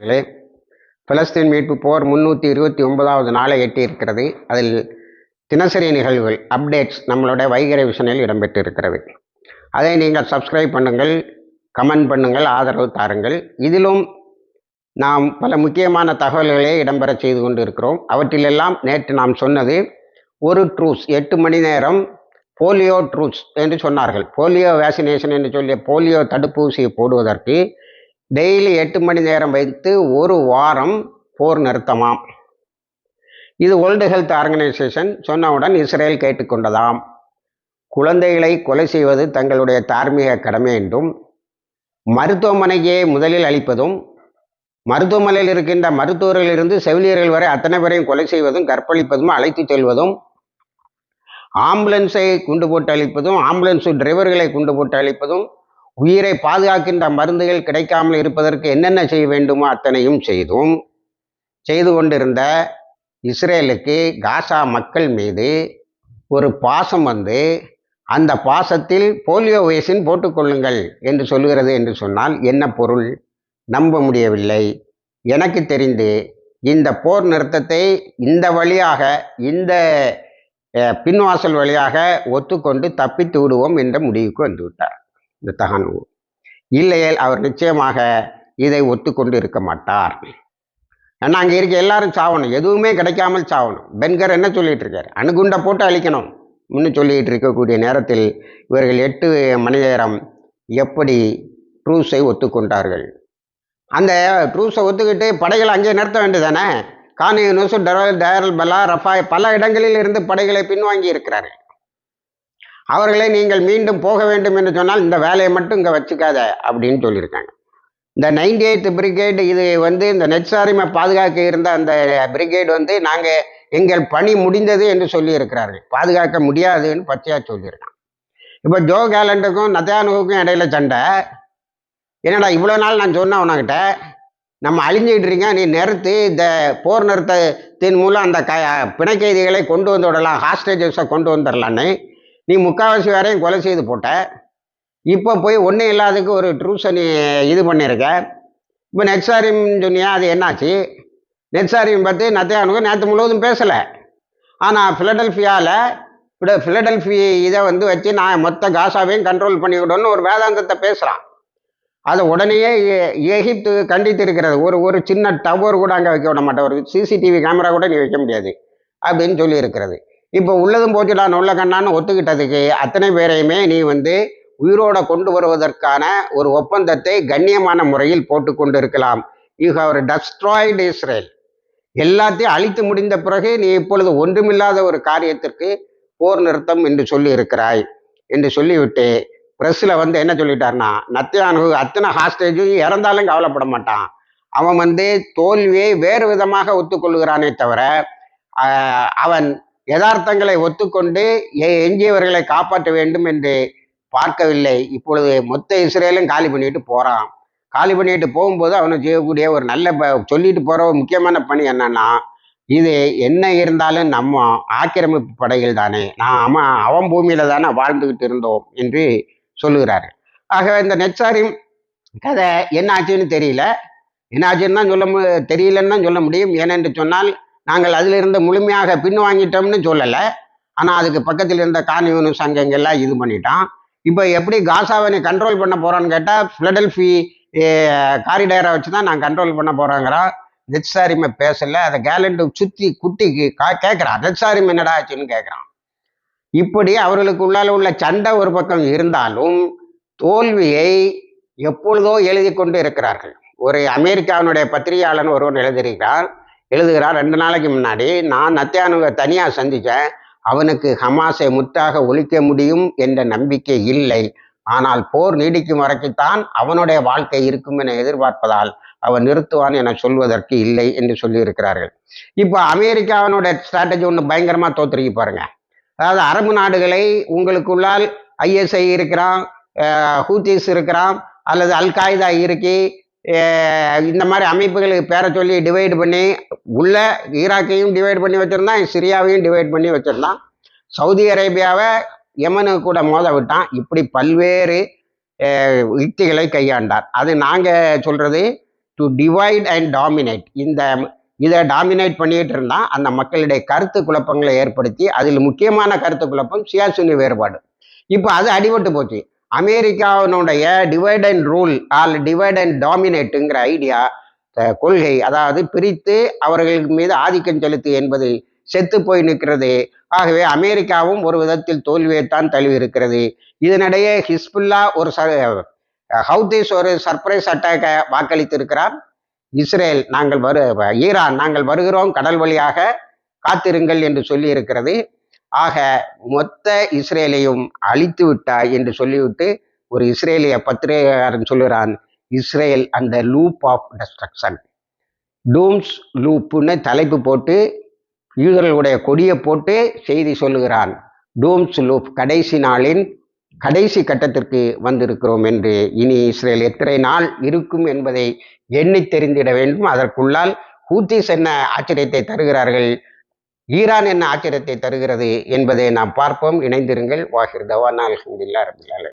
நண்பர்களே, பலஸ்தீன் மீட்பு போர் முன்னூற்றி இருபத்தி ஒன்பதாவது நாளை எட்டியிருக்கிறது. அதில் தினசரி நிகழ்வுகள் அப்டேட்ஸ் நம்மளுடைய வைகரை விஷனில் இடம்பெற்றிருக்கிறது. அதை நீங்கள் சப்ஸ்கிரைப் பண்ணுங்கள் கமெண்ட் பண்ணுங்கள் ஆதரவு தாருங்கள். இதிலும் நாம் பல முக்கியமான தகவல்களை இடம்பெற செய்து கொண்டு இருக்கிறோம் அவற்றிலெல்லாம் நேற்று நாம் சொன்னது ஒரு ட்ரூஸ் எட்டு மணி நேரம் போலியோ ட்ரூஸ் என்று சொன்னார்கள். போலியோ வேக்சினேஷன் என்று சொல்லிய போலியோ தடுப்பூசியை போடுவதற்கு டெய்லி எட்டு மணி நேரம் வைத்து ஒரு வாரம் போர் நிறுத்தமாம். இது வேர்ல்டு ஹெல்த் ஆர்கனைசேஷன் சொன்னவுடன் இஸ்ரேல் கேட்டுக்கொண்டதாம். குழந்தைகளை கொலை செய்வது தங்களுடைய தார்மீக கடமை என்றும் மருத்துவமனையே முதலில் அளிப்பதும் மருத்துவமனையில் இருக்கின்ற மருத்துவர்களிலிருந்து செவிலியர்கள் வரை அத்தனை பேரையும் கொலை செய்வதும் கற்பழிப்பதும் அழைத்துச் செல்வதும் ஆம்புலன்ஸை குண்டு போட்டு அழிப்பதும் ஆம்புலன்ஸ் டிரைவர்களை குண்டு போட்டு அழிப்பதும் உயிரை பாதுகாக்கின்ற மருந்துகள் கிடைக்காமல் இருப்பதற்கு என்னென்ன செய்ய வேண்டுமோ அத்தனையும் செய்தும் செய்து கொண்டிருந்த இஸ்ரேலுக்கு காசா மக்கள் மீது ஒரு பாசம் வந்து அந்த பாசத்தில் போலியோ வயசின் போட்டுக்கொள்ளுங்கள் என்று சொல்லுகிறது என்று சொன்னால் என்ன பொருள்? நம்ப முடியவில்லை. எனக்கு தெரிந்து இந்த போர் நிறுத்தத்தை இந்த வழியாக இந்த பின்வாசல் வழியாக ஒத்துக்கொண்டு தப்பித்து விடுவோம் என்ற முடிவுக்கு வந்துவிட்டார். இந்த தகனு. இல்லையேல் அவர் நிச்சயமாக இதை ஒத்துக்கொண்டு இருக்க மாட்டார். ஏன்னா அங்கே இருக்க எல்லாரும் சாவணும். எதுவுமே கிடைக்காமல் சாவணும். பென்கர் என்ன சொல்லிட்டு இருக்கார் அணுகுண்டை போட்டு அழிக்கணும் இன்னும் சொல்லிட்டு இருக்கக்கூடிய நேரத்தில் இவர்கள் எட்டு மணி நேரம் எப்படி ட்ரூஸை ஒத்துக்கொண்டார்கள்? அந்த ட்ரூஸை ஒத்துக்கிட்டு படைகளை அங்கே நிறுத்த வேண்டியதானே கானி நூசு டரல் டயரல் பலா ரஃபாய் பல இடங்களில் இருந்து படைகளை பின்வாங்கி இருக்கிறார்கள் அவர்களை நீங்கள் மீண்டும் போக வேண்டும் என்று சொன்னால் இந்த வேலையை மட்டும் இங்கே வச்சுக்காத அப்படின்னு சொல்லியிருக்காங்க. இந்த நைன்டி எய்த் பிரிகேடு இது வந்து இந்த நெட்சாரிமை பாதுகாக்க இருந்த அந்த பிரிகேடு வந்து நாங்கள் எங்கள் பணி முடிந்தது என்று சொல்லியிருக்கிறார்கள். பாதுகாக்க முடியாதுன்னு பச்சையாக சொல்லியிருக்கான் இப்போ ஜோ கேலண்டுக்கும் நத்தியானுக்கும் இடையில சண்டை. என்னடா இவ்வளோ நாள் நான் சொன்னேன் உனக்கிட்ட நம்ம அழிஞ்சிக்கிட்டு இருக்கீங்க நீ நிறுத்தி. இந்த போர் நிறுத்தத்தின் மூலம் அந்த க பிணைக்கைதிகளை கொண்டு வந்து விடலாம் ஹாஸ்டேஜஸை கொண்டு வந்துடலான்னு நீ முக்கால்வாசி வரையும் கொலை செய்து போட்ட. இப்போ போய் ஒன்றும் இல்லாததுக்கு ஒரு ட்ரூஸை நீ இது பண்ணியிருக்க இப்போ நெட்சாரியம் சொன்னியா அது என்னாச்சு? நெட்சாரியம் பற்றி நத்தியானுக்கு நேற்று முழுவதும் பேசலை. ஆனால் ஃபிலடெல்ஃபியாவில் ஃபிலடெல்ஃபி இதை வந்து வச்சு நான் மொத்த காசாவையும் கண்ட்ரோல் பண்ணிவிடணும்னு ஒரு வேதாந்தத்தை பேசுகிறான் அதை உடனே எகிப்து கண்டித்து இருக்கிறது ஒரு ஒரு சின்ன டவர் கூட அங்கே வைக்க விட மாட்டேன். ஒரு சிசிடிவி கேமரா கூட நீ வைக்க முடியாது. அப்படின்னு சொல்லி இருக்கிறது இப்போ உள்ளதும் போச்சுடா நொல்ல கண்ணான்னு ஒத்துக்கிட்டதுக்கு அத்தனை பேரையுமே நீ வந்து உயிரோட கொண்டு வருவதற்கான ஒரு ஒப்பந்தத்தை கண்ணியமான முறையில் போட்டுக்கொண்டு இருக்கலாம் யூ ஹவ் டஸ்ட்ராய்டு இஸ்ரேல் எல்லாத்தையும் அழித்து முடிந்த பிறகு நீ இப்பொழுது ஒன்றுமில்லாத ஒரு காரியத்திற்கு போர் நிறுத்தம் என்று சொல்லி இருக்கிறாய் என்று சொல்லிவிட்டு ப்ரெஸ்ஸில் வந்து என்ன சொல்லிட்டாருன்னா நத்தியானு அத்தனை ஹாஸ்டேஜும் இறந்தாலும் கவலைப்பட மாட்டான். அவன் வந்து தோல்வியை வேறு விதமாக ஒத்துக்கொள்கிறானே தவிர அவன் யதார்த்தங்களை ஒத்துக்கொண்டு எஞ்சியவர்களை காப்பாற்ற வேண்டும் என்று பார்க்கவில்லை. இப்பொழுது மொத்த இஸ்ரேலும் காலி பண்ணிட்டு போறான். காலி பண்ணிட்டு போகும்போது அவனை செய்யக்கூடிய ஒரு நல்ல ப- சொல்லிட்டு போற ஒரு முக்கியமான பணி என்னன்னா இது என்ன இருந்தாலும் நம்ம ஆக்கிரமிப்பு படைகள் தானே. நான் அவன் அவன் பூமியில தானே வாழ்ந்துகிட்டு இருந்தோம் என்று சொல்லுகிறாரு ஆக இந்த நெச்சாரின் கதை என்ன ஆச்சுன்னு தெரியல. என்ன ஆச்சுன்னு தான் சொல்ல மு தெரியலன்னு தான் சொல்ல முடியும். ஏனென்று சொன்னால் நாங்கள் அதிலிருந்து முழுமையாக பின்வாங்கிட்டோம்னு சொல்லலை. ஆனால் அதுக்கு பக்கத்தில் இருந்த கான்யூனு சங்கங்கள்லாம் இது பண்ணிட்டான். இப்போ எப்படி காசாவை நீ கண்ட்ரோல் பண்ண போறான்னு கேட்டால் ஃபிலடெல்ஃபி காரிடரை வச்சு தான் நான் கண்ட்ரோல் பண்ண போகிறேங்கிறான் ரெட்சாரிமை பேசலை. அதை கேலண்டு சுற்றி குட்டிக்கு கா கேட்குறான் ரெட்சாரிமை என்னடா ஆச்சுன்னு கேட்குறான் இப்படி அவர்களுக்கு உள்ளால உள்ள சண்டை ஒரு பக்கம் இருந்தாலும் தோல்வியை எப்பொழுதோ எழுதி கொண்டு இருக்கிறார்கள். ஒரு அமெரிக்காவினுடைய பத்திரிகையாளன் ஒருவன் எழுதியிருக்கிறார். எழுதுகிறார். ரெண்டு நாளைக்கு முன்னாடி நான் நத்தியானுவை தனியாக சந்தித்தேன் அவனுக்கு ஹமாஸை முற்றாக ஒழிக்க முடியும் என்ற நம்பிக்கை இல்லை. ஆனால் போர் நீடிக்கும் வரைக்குத்தான் அவனுடைய வாழ்க்கை இருக்கும் என எதிர்பார்ப்பதால் அவன் நிறுத்துவான் என சொல்வதற்கு இல்லை என்று சொல்லியிருக்கிறார்கள். இப்போ அமெரிக்காவினுடைய ஸ்ட்ராட்டஜி ஒன்று பயங்கரமாக தோத்துருக்கி பாருங்க. அதாவது அரபு நாடுகளை உங்களுக்குள்ளால் ஐஎஸ்ஐ இருக்கிறான் ஹூத்திஸ் இருக்கிறான் அல்லது அல் காய்தா இருக்கி இந்த மாதிரி அமைப்புகளுக்கு பேரை சொல்லி டிவைட் பண்ணி உள்ள ஈராக்கையும் டிவைட் பண்ணி வச்சுருந்தான் சிரியாவையும் டிவைட் பண்ணி வச்சுருந்தான். சவுதி அரேபியாவை யமனு கூட மோத விட்டான். இப்படி பல்வேறு யுக்திகளை கையாண்டார். அது நாங்கள் சொல்கிறது டு டிவைட் அண்ட் டாமினேட் இந்த இதை டாமினேட் பண்ணிட்டு இருந்தால் அந்த மக்களுடைய கருத்து குழப்பங்களை ஏற்படுத்தி அதில் முக்கியமான கருத்து குழப்பம் சியாசுனி வேறுபாடு. இப்போ அது அடிபட்டு போச்சு. அமெரிக்காவினுடைய divide and rule all divide and டாமினேட்டுங்கிற idea கொள்கை அதாவது பிரித்து அவர்களுக்கு மீது ஆதிக்கம் செலுத்து என்பது செத்து போய் நிற்கிறது. ஆகவே அமெரிக்காவும் ஒரு விதத்தில் தோல்வியைத்தான் தழுவி இருக்கிறது. இதனிடையே ஹிஸ்புல்லா ஒரு ஹவுதீஸ் ஒரு சர்ப்ரைஸ் அட்டாக்கை வாக்களித்திருக்கிறார். இஸ்ரேல் நாங்கள் வரு ஈரான் நாங்கள் வருகிறோம் கடல் வழியாக காத்திருங்கள் என்று சொல்லி இருக்கிறது ஆக மொத்த இஸ்ரேலையும் அழித்து விட்டாய் என்று சொல்லிவிட்டு ஒரு இஸ்ரேலிய பத்திரிகைக்காரன் சொல்லுகிறான் இஸ்ரேல் அந்த லூப் ஆஃப் டெஸ்ட்ரக்ஷன். டூம்ஸ் லூப்புன்னு தலைப்பு போட்டு யூதர்களுடைய கொடியை போட்டு செய்தி சொல்லுகிறான். டூம்ஸ் லூப் கடைசி நாளின் கடைசி கட்டத்திற்கு வந்திருக்கிறோம் என்று இனி இஸ்ரேல் எத்தனை நாள் இருக்கும் என்பதை எண்ணி தெரிந்திட வேண்டும். அதற்குள்ளால் ஹூத்திஸ் என்ன ஆச்சரியத்தை தருகிறார்கள்? ஈரான் என்ன ஆச்சரியத்தை தருகிறது என்பதை நாம் பார்ப்போம். இணைந்திருங்கள். வாஹிர் தவானா அலமதுல்லா ரபிலால